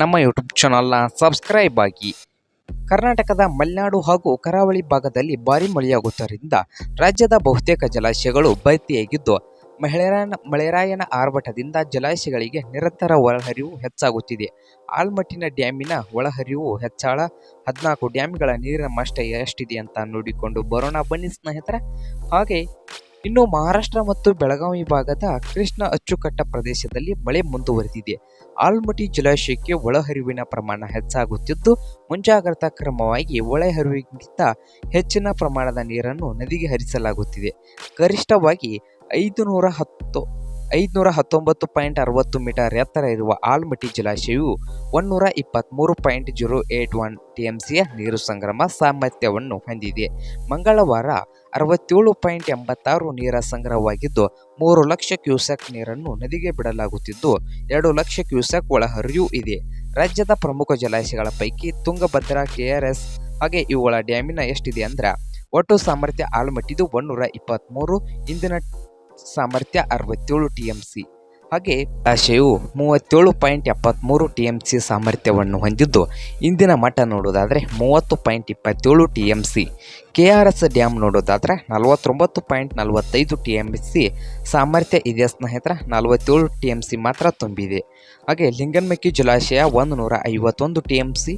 ನಮ್ಮ ಯೂಟ್ಯೂಬ್ ಚಾನಲ್ನ ಸಬ್ಸ್ಕ್ರೈಬ್ ಆಗಿ. ಕರ್ನಾಟಕದ ಮಲೆನಾಡು ಹಾಗೂ ಕರಾವಳಿ ಭಾಗದಲ್ಲಿ ಭಾರಿ ಮಳೆಯಾಗುವುದರಿಂದ ರಾಜ್ಯದ ಬಹುತೇಕ ಜಲಾಶಯಗಳು ಭರ್ತಿಯಾಗಿದ್ದು, ಮಹಿಳೆಯರನ, ಮಳೆರಾಯನ ಆರ್ಭಟದಿಂದ ಜಲಾಶಯಗಳಿಗೆ ನಿರಂತರ ಒಳಹರಿವು ಹೆಚ್ಚಾಗುತ್ತಿದೆ. ಆಲ್ಮಟ್ಟಿನ ಡ್ಯಾಮಿನ ಒಳಹರಿವು ಹೆಚ್ಚಾಳ, ಹದಿನಾಲ್ಕು ಡ್ಯಾಮ್ಗಳ ನೀರಿನ ಮಷ್ಟ ಎಷ್ಟಿದೆ ಅಂತ ನೋಡಿಕೊಂಡು ಬರೋಣ. ಬನ್ನಿ ಸ್ನೇಹಿತರೆ. ಹಾಗೆ ಇನ್ನು ಮಹಾರಾಷ್ಟ್ರ ಮತ್ತು ಬೆಳಗಾವಿ ಭಾಗದ ಕೃಷ್ಣ ಅಚ್ಚುಕಟ್ಟ ಪ್ರದೇಶದಲ್ಲಿ ಮಳೆ ಮುಂದುವರೆದಿದೆ. ಆಲ್ಮಟ್ಟಿ ಜಲಾಶಯಕ್ಕೆ ಒಳಹರಿವಿನ ಪ್ರಮಾಣ ಹೆಚ್ಚಾಗುತ್ತಿದ್ದು, ಮುಂಜಾಗ್ರತಾ ಕ್ರಮವಾಗಿ ಒಳಹರಿವಿಗಿಂತ ಹೆಚ್ಚಿನ ಪ್ರಮಾಣದ ನೀರನ್ನು ನದಿಗೆ ಹರಿಸಲಾಗುತ್ತಿದೆ. ಗರಿಷ್ಠವಾಗಿ ಐದು ನೂರ ಹತ್ತು ಐದುನೂರ ಹತ್ತೊಂಬತ್ತು ಪಾಯಿಂಟ್ ಅರವತ್ತು ಮೀಟರ್ ಎತ್ತರ ಇರುವ ಆಲ್ಮಟ್ಟಿ ಜಲಾಶಯವು ಒನ್ನೂರ ಇಪ್ಪತ್ತ್ಮೂರು point zero eight one T M ಸಿಯ ನೀರು ಸಂಗ್ರಹ ಸಾಮರ್ಥ್ಯವನ್ನು ಹೊಂದಿದೆ. ಮಂಗಳವಾರ ಅರವತ್ತೇಳು ಪಾಯಿಂಟ್ ಎಂಬತ್ತಾರು ನೀರ ಸಂಗ್ರಹವಾಗಿದ್ದು, ಮೂರು ಲಕ್ಷ ಕ್ಯೂಸೆಕ್ ನೀರನ್ನು ನದಿಗೆ ಬಿಡಲಾಗುತ್ತಿದ್ದು, ಎರಡು ಲಕ್ಷ ಕ್ಯೂಸೆಕ್ ಒಳಹರಿವು ಇದೆ. ರಾಜ್ಯದ ಪ್ರಮುಖ ಜಲಾಶಯಗಳ ಪೈಕಿ ತುಂಗಭದ್ರಾ ಕೆಆರ್ಎಸ್ ಹಾಗೆ ಇವುಗಳ ಡ್ಯಾಮಿನ ಎಷ್ಟಿದೆ ಅಂದ್ರೆ, ಒಟ್ಟು ಸಾಮರ್ಥ್ಯ ಆಲ್ಮಟ್ಟಿದು ಒನ್ನೂರ ಇಪ್ಪತ್ತ್ಮೂರು ಇಂದಿನ ಸಾಮರ್ಥ್ಯ ಅರವತ್ತೇಳು ಟಿ ಎಂ ಸಿ ಹಾಗೆ ಆಶೆಯು ಮೂವತ್ತೇಳು ಪಾಯಿಂಟ್ ಎಪ್ಪತ್ತ್ಮೂರು ಟಿ ಎಂ ಸಿ ಸಾಮರ್ಥ್ಯವನ್ನು ಹೊಂದಿದ್ದು, ಇಂದಿನ ಮಟ್ಟ ನೋಡೋದಾದರೆ ಮೂವತ್ತು ಪಾಯಿಂಟ್ ಇಪ್ಪತ್ತೇಳು T M C K R S dam ನೋಡೋದಾದರೆ ನಲವತ್ತೊಂಬತ್ತು ಪಾಯಿಂಟ್ ನಲವತ್ತೈದು ಟಿ ಎಂ ಸಿ ಸಾಮರ್ಥ್ಯ ಇದೆ ಸ್ನೇಹಿತರ, ನಲವತ್ತೇಳು ಟಿ ಎಂ ಸಿ ಮಾತ್ರ ತುಂಬಿದೆ. ಹಾಗೆ ಲಿಂಗನ್ಮಕ್ಕಿ ಜಲಾಶಯ ಒಂದು ನೂರ ಐವತ್ತೊಂದು ಟಿ ಎಂ ಸಿ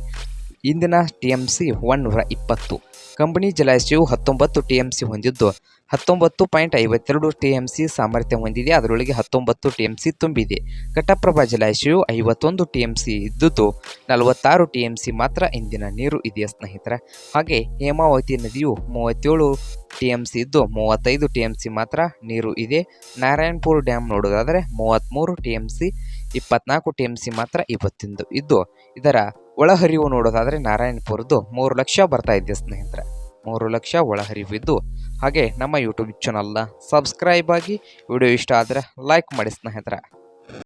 ಇಂದಿನ ಟಿ ಎಂ ಸಿ ಒನ್ನೂರ ಇಪ್ಪತ್ತು. ಕಂಬನಿ ಜಲಾಶಯವು ಹತ್ತೊಂಬತ್ತು ಟಿ ಎಂ ಸಿ ಹೊಂದಿದ್ದು ಹತ್ತೊಂಬತ್ತು ಪಾಯಿಂಟ್ ಐವತ್ತೆರಡು ಟಿ ಎಂ ಸಿ ಸಾಮರ್ಥ್ಯ ಹೊಂದಿದೆ. ಅದರೊಳಗೆ ಹತ್ತೊಂಬತ್ತು ಟಿ ಎಂ ಸಿ ತುಂಬಿದೆ. ಘಟಪ್ರಭಾ ಜಲಾಶಯವು ಐವತ್ತೊಂದು ಟಿ ಎಂ ಸಿ ಇದ್ದುದು ನಲವತ್ತಾರು ಟಿ ಎಂ ಸಿ ಮಾತ್ರ ಇಂದಿನ ನೀರು ಇದೆ ಸ್ನೇಹಿತರೆ? ಹಾಗೆ ಹೇಮಾವತಿ ನದಿಯು ಮೂವತ್ತೇಳು ಟಿ ಎಂ ಸಿ ಇದ್ದು ಮೂವತ್ತೈದು ಟಿ ಎಂ ಸಿ ಮಾತ್ರ ನೀರು ಇದೆ. ನಾರಾಯಣಪುರ ಡ್ಯಾಮ್ ನೋಡೋದಾದರೆ ಮೂವತ್ತ್ಮೂರು ಟಿ ಎಂ ಸಿ ಇಪ್ಪತ್ನಾಲ್ಕು ಟಿ ಎಂ ಸಿ ಮಾತ್ರ ಇವತ್ತಿಂದು ಇದ್ದು, ಇದರ ಒಳಹರಿವು ನೋಡೋದಾದರೆ ನಾರಾಯಣಪುರದ್ದು ಮೂರು ಲಕ್ಷ ಬರ್ತಾ ಇದೆ ಸ್ನೇಹಿತರೆ. ಮೂರು ಲಕ್ಷ ಒಳಹರಿವಿದ್ದು. ಹಾಗೆ ನಮ್ಮ ಯೂಟ್ಯೂಬ್ ಚಾನಲ್ನ ಸಬ್ಸ್ಕ್ರೈಬ್ ಆಗಿ ವಿಡಿಯೋ ಇಷ್ಟ ಆದರೆ ಲೈಕ್ ಮಾಡಿ ಸ್ನೇಹಿತರೆ.